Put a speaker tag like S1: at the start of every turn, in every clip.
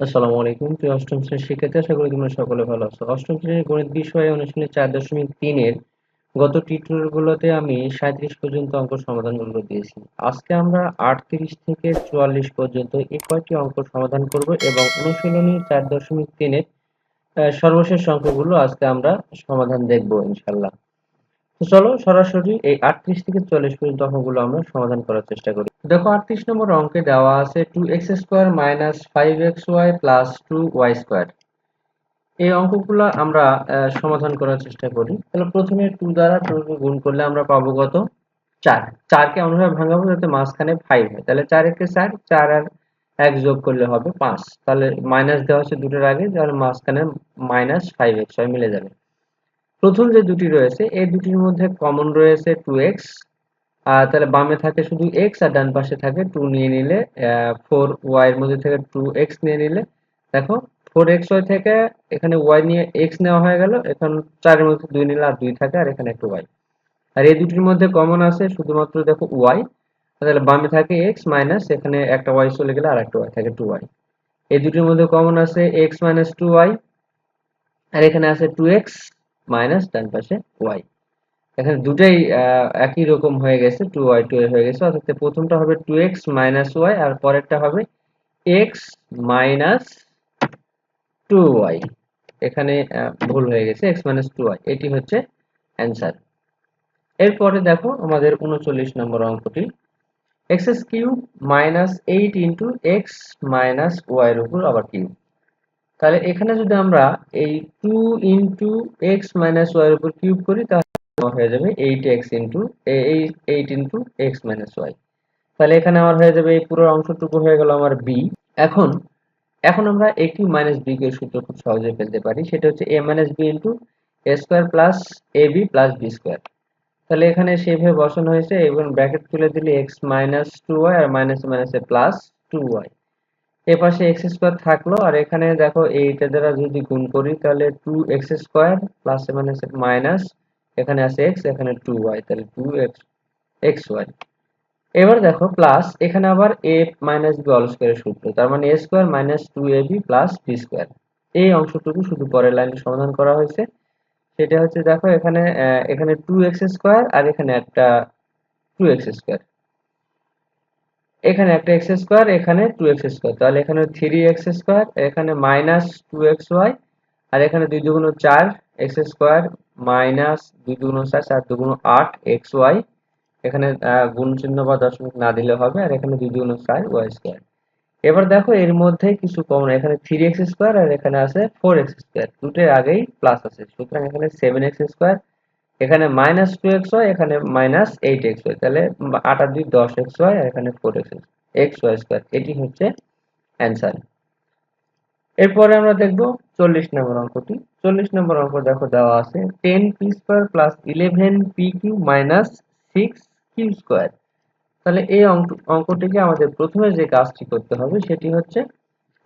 S1: আসসালামু আলাইকুম, প্রিয় অষ্টম শ্রেণির শিক্ষার্থী, আশা করি তোমরা সকলে ভালো আছো। অষ্টম শ্রেণির গণিত বিষয়ে অনুশীলনী চার দশমিক তিনের গত টিউটোরিয়ালগুলোতে আমি সাঁত্রিশ পর্যন্ত অঙ্ক সমাধানগুলো দিয়েছি। আজকে আমরা আটত্রিশ থেকে চুয়াল্লিশ পর্যন্ত এই কয়টি অঙ্ক সমাধান করব এবং অনুশীলনী চার দশমিক তিনের সর্বশেষ অঙ্কগুলো আজকে আমরা সমাধান দেখব ইনশাল্লাহ তো চলো সরাসরি এই আটত্রিশ থেকে চল্লিশ পর্যন্ত অঙ্কগুলো আমরা সমাধান করার চেষ্টা করি। দেখো আটত্রিশ নম্বর অঙ্কে দেওয়া আছে two X square minus five X Y plus two Y square এই অঙ্কগুলো আমরা সমাধান করার চেষ্টা করি। তাহলে প্রথমে টু দ্বারা টু গুণ করলে আমরা পাবো কত? চার। চারকে এমনভাবে ভাঙাবো যাতে মাঝখানে ফাইভ হয়। তাহলে চার একে চার চার আর এক যোগ করলে হবে পাঁচ। তাহলে মাইনাস দেওয়া হচ্ছে দুটোর আগে তাহলে মাঝখানে মাইনাস ফাইভ এক্স ওয়াই মিলে যাবে। প্রথম যে দুটি রয়েছে, এই দুটির মধ্যে কমন রয়েছে টু এক্স আর তাহলে বামে থাকে শুধু এক্স আর ডান পাশে থাকে টু নিয়ে নিলে ফোর ওয়াই এর মধ্যে থেকে টু এক্স নিয়ে নিলে, দেখো ফোর এক্স ওয়াই থেকে এখানে ওয়াই নিয়ে এক্স নেওয়া হয়ে গেল, এখন চারের মধ্যে দুই নিলে আর দুই থাকে, আর এখানে একটা ওয়াই আর এই দুটির মধ্যে কমন আছে শুধুমাত্র দেখো ওয়াই তাহলে বামে থাকে এক্স মাইনাস এখানে একটা ওয়াই চলে গেলে আর একটা ওয়াই থাকে টু ওয়াই এই দুটির মধ্যে কমন আছে এক্স মাইনাস টু ওয়াই আর এখানে আছে টু এক্স মাইনাস, ডান পাশে ওয়াই এখানে দুটাই একই রকম হয়ে গেছে টু ওয়াই টু হয়ে গেছে, অর্থাৎ প্রথমটা হবে টু এক্স মাইনাস ওয়াই আর পরেরটা হবে এক্স মাইনাস টু ওয়াই এখানে ভুল হয়ে গেছে এক্স মাইনাস টু ওয়াই এটি হচ্ছে অ্যান্সার এরপরে দেখো আমাদের উনচল্লিশ নম্বর অঙ্কটি। X S cube minus eight into X minus Y এর উপর আবার কিউব তাহলে এখানে যদি আমরা এই two into X minus Y এর উপর কিউব করি, তাহলে হয়ে যাবে eight X into eight into X minus Y তাহলে এখানে আমার হয়ে যাবে এই পুরো অংশটুকু হয়ে গেল আমার বি এখন এখন আমরা এ কিউ মাইনাস বি এর সূত্র খুব সহজে ফেলতে পারি। সেটা হচ্ছে A minus B into A square plus A B plus B square তাহলে এখানে সেইভাবে বসানো হয়েছে, এবং ব্র্যাকেট তুলে দিলে এক্স মাইনাস টু ওয়াই আর মাইনাস মাইনাসে প্লাস টু ওয়াই এ পাশে এক্স স্কোয়ার থাকল, আর এখানে দেখো এইটা দ্বারা যদি গুণ করি, তাহলে two X square plus minus minus এখানে আছে এক্স এখানে টু ওয়াই তাহলে টু এক্স এক্স ওয়াই এবার দেখো প্লাস এখানে আবার এ মাইনাস বি অল স্কোয়ারের সূত্র, তার মানে A square minus two A B plus B square এই অংশটুকু শুধু পরের লাইনে সমাধান করা হয়েছে। সেটা হচ্ছে দেখো এখানে এখানে টু এক্স স্কোয়ার আর এখানে একটা টু এক্স স্কোয়ার এখানে একটা এক্স স্কোয়ার এখানে টু এক্স স্কোয়ার তাহলে এখানে থ্রি এক্স স্কোয়ার এখানে মাইনাস টু এক্স ওয়াই আর এখানে দুই দুগুণ চার এক্স স্কোয়ার মাইনাস দুই দুগুণ চার চার দুগুণ আট এক্স ওয়াই এখানে গুণ চিহ্ন বা দশমিক না দিলে হবে, আর এখানে দুই দুগুণ চার ওয়াই স্কোয়ার এবার দেখো এর মধ্যে কিছু কম কমন, এখানে থ্রি এক্স স্কোয়ার আর এখানে আছে ফোর এক্স স্কোয়ার দুটোর আগেই প্লাস আছে, সুতরাং এখানে সেভেন এক্স স্কোয়ার এখানে মাইনাস টু এক্স ওয়াই এখানে মাইনাস এইট এক্স ওয়াই তাহলে আট দুই দশ এক্স ওয়াই আর এখানে four X X Y square এটি হচ্ছে অ্যান্সার এরপরে আমরা দেখব চল্লিশ নম্বর অঙ্কটি। চল্লিশ নম্বর অঙ্ক দেখো দেওয়া আছে ten P square plus eleven P Q minus six Q square তাহলে এই অঙ্ক, অঙ্কটিকে আমাদের প্রথমে যে কাজটি করতে হবে সেটি হচ্ছে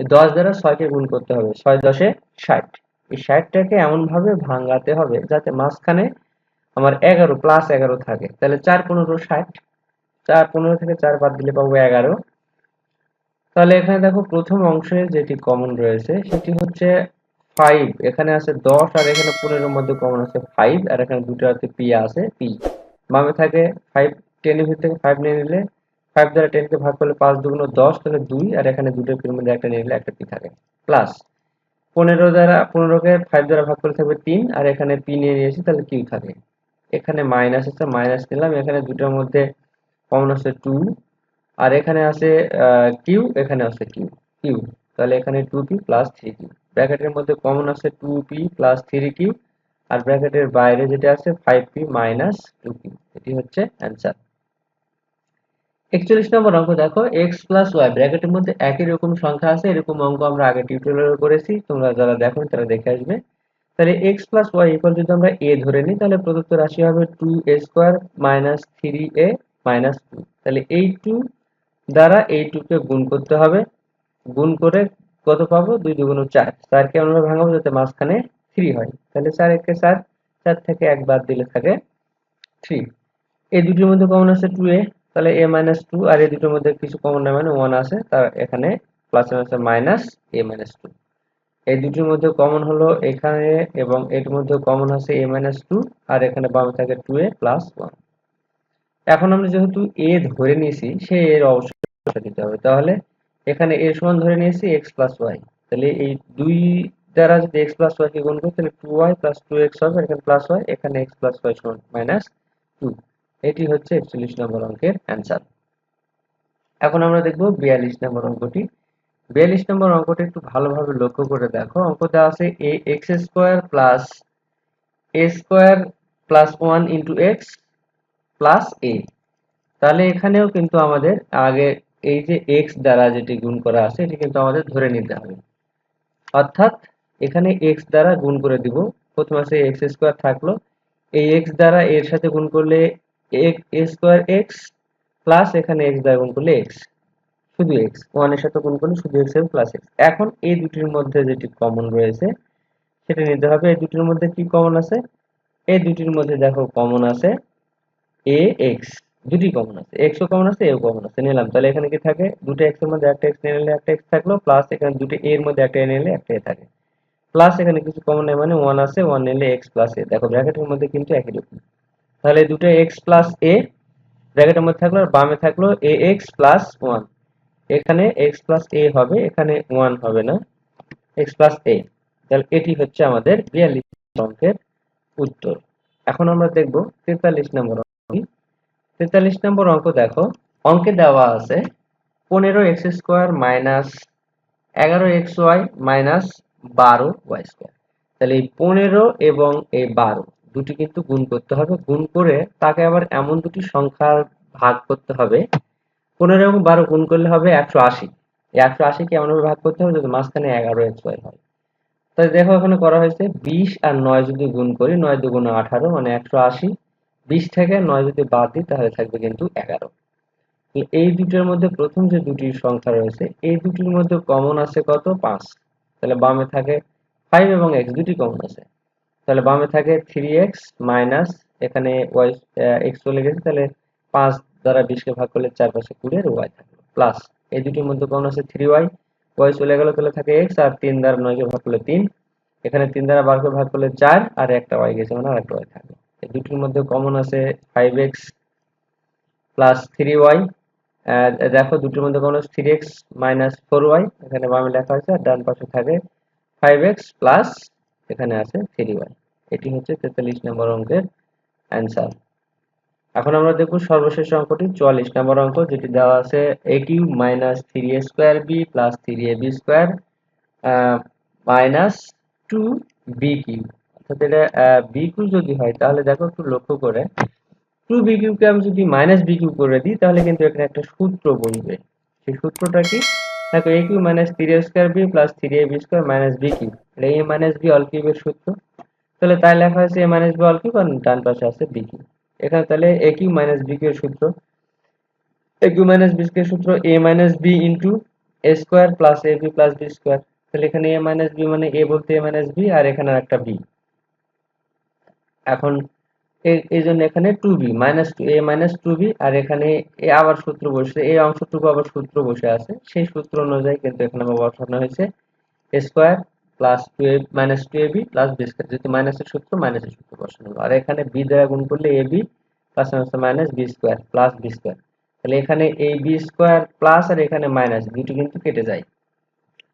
S1: দশ দ্বারা ছয়কে গুণ করতে হবে, ছয় দশে ষাট। এই ষাটটাকে এমন ভাবে ভাঙাতে হবে যাতে মাঝখানে আমার এগারো প্লাস এগারো থাকে। তাহলে চার পনেরো ষাট। চার পনেরো থেকে চার বাদ দিলে পাবো এগারো। তাহলে এখানে দেখো প্রথম অংশে যেটি কমন রয়েছে, সেটি হচ্ছে ফাইভ এখানে আছে দশ আর এখানে পনেরোর মধ্যে কমন আছে ফাইভ আর এখানে দুটো আছে পি আছে পি বামে থাকে ফাইভ টেনের ভিতর থেকে ফাইভ নিয়ে নিলে ফাইভ দ্বারা টেনকে ভাগ করলে পাঁচ দুগুণ দশ, তাহলে দুই, আর এখানে দুটো পির মধ্যে একটা নিয়ে নিলে একটা পি থাকে। প্লাস পনেরো দ্বারা, পনেরোকে ফাইভ দ্বারা ভাগ করলে থাকবে তিন, আর এখানে পি নিয়ে নিয়েছি, তাহলে কিউ থাকে। এখানে মাইনাস আছে মাইনাস নিলাম। এখানে দুটোর মধ্যে কমন আছে টু আর এখানে আছে কিউ এখানে আছে কিউ কিউ তাহলে এখানে two P plus three Q ব্র্যাকেটের মধ্যে কমন আছে two P plus three Q আর ব্র্যাকেটের বাইরে যেটা আছে five P minus two Q এটি হচ্ছে অ্যান্সার একচল্লিশ নম্বর অঙ্ক দেখো এক্স প্লাস ওয়াই ব্র্যাকেটের মধ্যে একই রকম সংখ্যা আছে, এরকম অঙ্ক আমরা আগে টিউটোরিয়াল করেছি। তোমরা যারা দেখো তারা দেখে আসবে। তাহলে এক্স প্লাস ওয়াই ইকুয়াল যদি আমরা এ ধরে নিই, তাহলে প্রদত্ত রাশি হবে two A square minus three A minus two তাহলে এই টু দ্বারা এই টুকে গুণ করতে হবে। গুণ করে কত পাবো? দুই দুগুণ চার। চারকে আমরা ভাঙাবো যাতে মাঝখানে থ্রি হয়। তাহলে চার একে চার চার থেকে এক বাদ দিলে থাকে থ্রি এই দুটির মধ্যে কমন আছে টু এ তাহলে এ মাইনাস টু আর এই দুটোর মধ্যে কিছু কমন না মানে ওয়ান আছে তার এখানে প্লাস আছে মাইনাস এ মাইনাস টু এই দুটির মধ্যে কমন হলো এখানে এবং এর মধ্যে কমন আছে এ মাইনাস টু আর এখানে বামে থাকে টু এ প্লাস ওয়ান এখন আমরা যেহেতু এ ধরে নিয়েছি, সে এর অবশ্যই দিতে হবে। তাহলে এখানে এর সমান ধরে নিয়েছি এক্স প্লাস ওয়াই তাহলে এই দুই দ্বারা যদি এক্স প্লাস ওয়াই কে গুণ করি, তাহলে two Y plus two X হবে, এখানে প্লাস ওয়াই এখানে এক্স প্লাস ওয়াই সমান মাইনাস টু এটি হচ্ছে একচল্লিশ নম্বর অঙ্কের অ্যান্সার এখন আমরা দেখব বিয়াল্লিশ নম্বর অঙ্কটি বিয়াল্লিশ নম্বর অঙ্কটি একটু ভালোভাবে লক্ষ্য করে দেখো। অঙ্ক দেওয়া আছে A X square plus A square plus one into X plus A. তাহলে এখানেও কিন্তু আমাদের আগে এই যে এক্স দ্বারা যেটি গুণ করা আছে, এটি কিন্তু আমাদের ধরে নিতে হবে। অর্থাৎ এখানে এক্স দ্বারা গুণ করে দিব। প্রথমে আছে এক্স স্কোয়ার থাকল। এই এক্স দ্বারা এর সাথে গুণ করলে এ স্কোয়ার এক্স প্লাস এখানে এক্স দ্বারা গুণ করলে এক্স। শুধু এক্স ওয়ানের সাথে গুণ করলে শুধু এক্স এবং প্লাস এক্স এখন এই দুটির মধ্যে যেটি কমন রয়েছে, সেটা নিতে হবে। এই দুটির মধ্যে কি কমন আছে? এই দুটির মধ্যে দেখো কমন আছে এ এক্স দুটি কমন আছে। এক্সও কমন আছে এও কমন আছে। নিলাম। তাহলে এখানে কি থাকে? দুটো এক্সের মধ্যে একটা এক্স নিলে একটা এক্স থাকল প্লাস এখানে দুটো এর মধ্যে একটা এ নিলে একটা এ থাকে। প্লাস এখানে কিছু কমন নেই মানে ওয়ান আছে ওয়ান নিলে এক্স প্লাস এ দেখো ব্র্যাকেটের মধ্যে কিন্তু একই রকম। তাহলে দুটো এক্স প্লাস এ ব্র্যাকেটের মধ্যে থাকল আর বামে থাকল এ এক্স প্লাস ওয়ান এখানে এক্স প্লাস এ হবে, এখানে ওয়ান হবে না। এক্স প্লাস এ তাহলে এটি হচ্ছে আমাদের বিয়াল্লিশ অঙ্কের উত্তর। এখন আমরা দেখব তেতাল্লিশ নম্বর অঙ্ক তেতাল্লিশ নম্বর অঙ্ক দেখো, অঙ্কে দেওয়া আছে পনেরো এক্স স্কোয়ার মাইনাস এগারো এক্স ওয়াই মাইনাস বারো ওয়াই স্কোয়ার তাহলে এই পনেরো এবং এই বারো, দুটি কিন্তু গুণ করতে হবে। গুণ করে তাকে আবার এমন দুটি সংখ্যার ভাগ করতে হবে পনেরো এবং বারো গুণ করলে হবে একশো আশি। এই একশো আশিকে এমনভাবে ভাগ করতে হবে যাতে মাঝখানে এগারো এক্স ওয়াই হয়। তাহলে দেখো এখানে করা হয়েছে বিশ আর নয় যদি গুণ করি, নয় দুগুণ আঠারো মানে একশো আশি। বিশ থেকে নয় যদি বাদ দিই, তাহলে থাকবে কিন্তু এগারো। এই দুটোর মধ্যে প্রথম যে দুটি সংখ্যা রয়েছে, এই দুটির মধ্যে কমন আছে কত? পাঁচ। তাহলে বামে থাকে ফাইভ এবং এক্স দুটি কমন আছে। তাহলে বামে থাকে থ্রি এক্স মাইনাস এখানে ওয়াই এক্স চলে গেছে, তাহলে পাঁচ দ্বারা বিশকে ভাগ করলে চার পাশে কুড়ি আর ওয়াই থাকল। প্লাস এই দুটির মধ্যে কমন আছে থ্রি ওয়াই ওয়াই চলে গেল তাহলে থাকে এক্স আর তিন দ্বারা নয়কে ভাগ করলে তিন। এখানে তিন দ্বারা বারোকে ভাগ করলে চার, আর একটা ওয়াই গেছে মানে আর একটা ওয়াই থাকল। এই দুটির মধ্যে কমন আছে five x plus three y দেখো দুটির মধ্যে কমন আছে three x minus four y এখানে বামে লেখা আছে, আর ডান পাশে থাকে ফাইভ এক্স প্লাস এখানে আছে থ্রি ওয়াই এটি হচ্ছে তেতাল্লিশ নম্বর অঙ্কের অ্যান্সার এখন আমরা দেখব সর্বশেষ অঙ্কটি চুয়াল্লিশ নম্বর অঙ্ক, যেটি দেওয়া আছে a cube minus three a square b plus three a b square minus two b cube অর্থাৎ এটা বি কিউ যদি হয়, তাহলে দেখো একটু লক্ষ্য করে টু বি কিউকে আমি যদি মাইনাস বি কিউ করে দিই, তাহলে কিন্তু এখানে একটা সূত্র বলবে। সেই সূত্রটা কি? দেখো a cube minus three a square b plus three a b square minus b cube এটা এ মাইনাস বি অল কিউবের সূত্র। তাহলে তাই লেখা হয়েছে a minus b all cube আর ডান পাশে আছে বি কিউ এখানে তাহলে a cube minus b cube সূত্র। A cube minus b cube সূত্র a minus b into a square plus a b plus b square তাহলে এখানে এ মাইনাস বি মানে এ বলতে এ মাইনাস বি আর এখানে একটা বি এখন এই জন্য এখানে two b minus two a minus two b আর এখানে এ আবার সূত্র বসে, এই অংশটুকু আবার সূত্র বসে আছে। সেই সূত্র অনুযায়ী কিন্তু এখানে বসানো হয়েছে square plus two a minus two a b plus b square যেহেতু মাইনাসের সূত্র মাইনাসের সূত্র বসানো হলো। আর এখানে বি দ্বারা গুণ করলে a b plus minus b square plus b square তাহলে এখানে এই বি স্কোয়ার প্লাস আর এখানে মাইনাস দুটি কিন্তু কেটে যায়।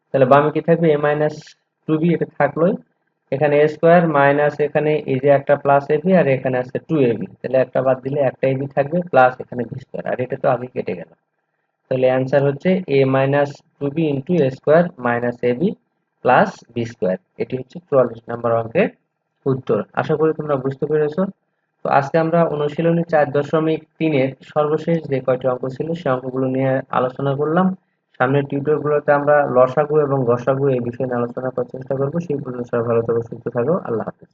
S1: তাহলে বামে কি থাকবে? এ মাইনাস টু বি এটা থাকলোই। এখানে এ স্কোয়ার মাইনাস এখানে এই যে একটা প্লাস এ বি আর এখানে আছে টু এ বি তাহলে একটা বাদ দিলে একটা এ বি থাকবে প্লাস এখানে বি স্কোয়ার আর এটা তো আগে কেটে গেল। তাহলে অ্যান্সার হচ্ছে a minus two b into a square minus a b plus b square এটি হচ্ছে চুয়াল্লিশ নাম্বার অঙ্কের উত্তর। আশা করি তোমরা বুঝতে পেরেছ। তো আজকে আমরা অনুশীলনী চার দশমিক তিনের সর্বশেষ যে কয়টি অঙ্ক ছিল সেই অঙ্কগুলো নিয়ে আলোচনা করলাম। সামনের টিউটোরগুলোতে আমরা লসাগু এবং গসাগু এই বিষয়ে আলোচনা করার চেষ্টা করব। সেই পর্যন্ত সবাই ভালো থাকো, সুস্থ থাকো। আল্লাহ হাফিজ।